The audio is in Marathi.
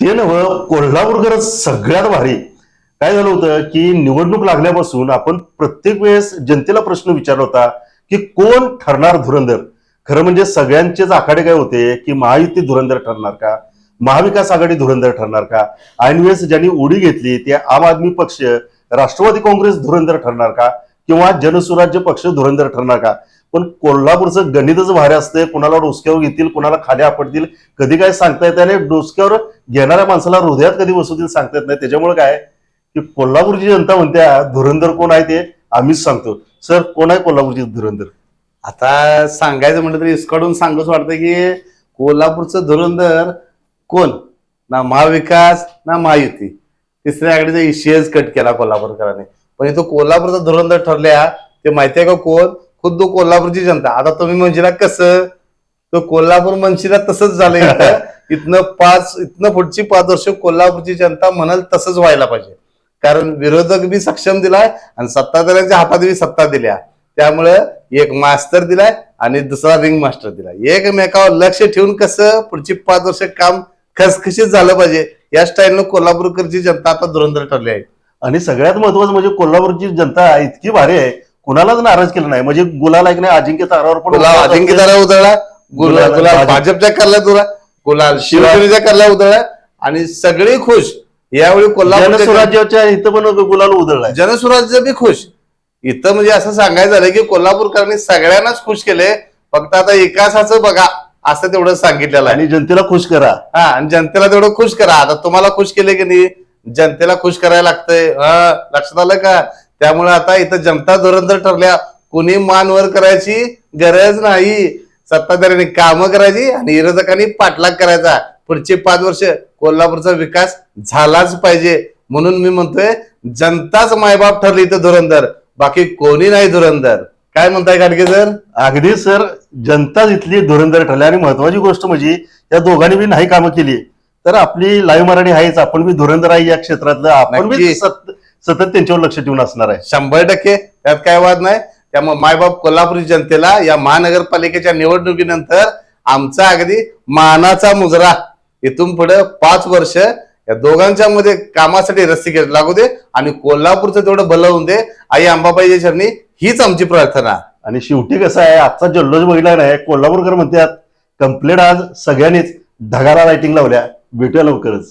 ते नव कोल्हापूरकर सगळ्यात भारी. काय झालं होतं की निवडणूक लागल्यापासून आपण प्रत्येक वेळेस जनतेला प्रश्न विचारला होता की कोण ठरणार धुरंधर? खरं म्हणजे सगळ्यांचेच आखाडे काय होते की महायुती धुरंधर ठरणार का? महाविकास आघाडी धुरंधर ठरणार का? ऐनवेळेस ज्यांनी उडी घेतली ते आम आदमी पक्ष राष्ट्रवादी काँग्रेस धुरंधर ठरणार का? किंवा जनसुराज्य पक्ष धुरंधर ठरणार का? पण कोल्हापूरचं गणितच भारी असतं कुणाला डोसक्यावर घेतील कुणाला खाली आपडतील कधी काय सांगता येत आणि डोसक्यावर घेणाऱ्या माणसाला हृदयात कधी बसवतील सांगता येत नाही. त्याच्यामुळे काय की कोल्हापूरची जनता म्हणत्या धुरंधर कोण आहे ते आम्हीच सांगतो. सर कोण आहे कोल्हापूरची धुरंधर? आता सांगायचं म्हटलं तरी इसकडून सांगूच वाटतं की कोल्हापूरचं धुरंधर कोण? ना महाविकास ना महायुती. तिसऱ्या आघाडीचा इशियच कट केला कोल्हापूरकरांनी. पण इथं कोल्हापूरचा धुरंधर ठरल्या ते माहितीये का कोण? खुद्द कोल्हापूरची जनता. आता तुम्ही म्हणशीला कसं? तो कोल्हापूर म्हणशीला तसंच झालं इथं. इथनं पाच इथनं पुढची पाच वर्ष कोल्हापूरची जनता म्हणाल तसंच व्हायला पाहिजे. कारण विरोधक बी सक्षम दिलाय आणि सत्ताधाऱ्यांच्या हातात बी सत्ता दिल्या. त्यामुळं एक मास्टर दिलाय आणि दुसरा रिंग मास्टर दिलाय. एकमेकावर लक्ष ठेवून कसं पुढची पाच वर्ष काम खसखशीत झालं पाहिजे या स्टाईलनं कोल्हापूरकरची जनता आता धुरंधर ठरली आहे. आणि सगळ्यात महत्वाचं म्हणजे कोल्हापूरची जनता इतकी भारी आहे कुणालाच नाराज केलं नाही. म्हणजे गुलाला एक नाही अजिंक्य तारावर पण गुलाल अजिंक्यतारा उधळला गुलाल गुलाल- गुलाल भाजप- भाजपच्या करला तुला गुलाल शिवसेनेच्या करला उधळला आणि सगळे खुश. यावेळी कोल्हापूर जनस्वराज्याच्या इथं पण गुलाल उधळलाय. जनसुराज्य बी खुश. इथं म्हणजे असं सांगायचं झालं की कोल्हापूरकरांनी सगळ्यांनाच खुश केले. फक्त आता विकासाचं बघा असं तेवढं सांगितलेलं आणि जनतेला खुश करा. हा आणि जनतेला तेवढं खुश करा. आता तुम्हाला खुश केले की नाही? जनतेला खुश करायला लागतंय. हा लक्षात आलं का? त्यामुळे आता इथं जनता धुरंधर ठरल्या कुणी मान वर करायची गरज नाही. सत्ताधाऱ्यांनी कामं करायची आणि विरोधकांनी पाठलाग करायचा. पुढचे पाच वर्ष कोल्हापूरचा विकास झालाच पाहिजे. म्हणून मी म्हणतोय जनताच मायबाप ठरली इथं धुरंधर. बाकी कोणी नाही धुरंधर. काय म्हणताय गाडगे सर? अगदी सर जनता इथली धुरंधर ठरली आणि महत्वाची गोष्ट म्हणजे या दोघांनी बी नाही कामं केली. तर आपली लाईव्ह मराठी आहेच. आपण बी धुरंधर आहे या क्षेत्रातलं. आपण बी सतत त्यांच्यावर लक्ष ठेवून असणार आहे. शंभर टक्के. त्यात काय वाद नाही. त्यामुळे मायबाप कोल्हापूर जनतेला या महानगरपालिकेच्या निवडणुकीनंतर आमचा अगदी मानाचा मुजरा इथून पुढे पाच वर्ष या दोघांच्या मध्ये कामासाठी रस्ते लागू दे आणि कोल्हापूरचं तेवढं भलं होऊन दे. आई अंबाबाई चरणी हीच आमची प्रार्थना. आणि शेवटी कसं आहे आजचा जल्लोष बघितला नाही कोल्हापूरकर म्हणतात कंप्लेंट आज सगळ्यांनीच ढगाला रायटिंग लावल्या. भेटूया लवकरच.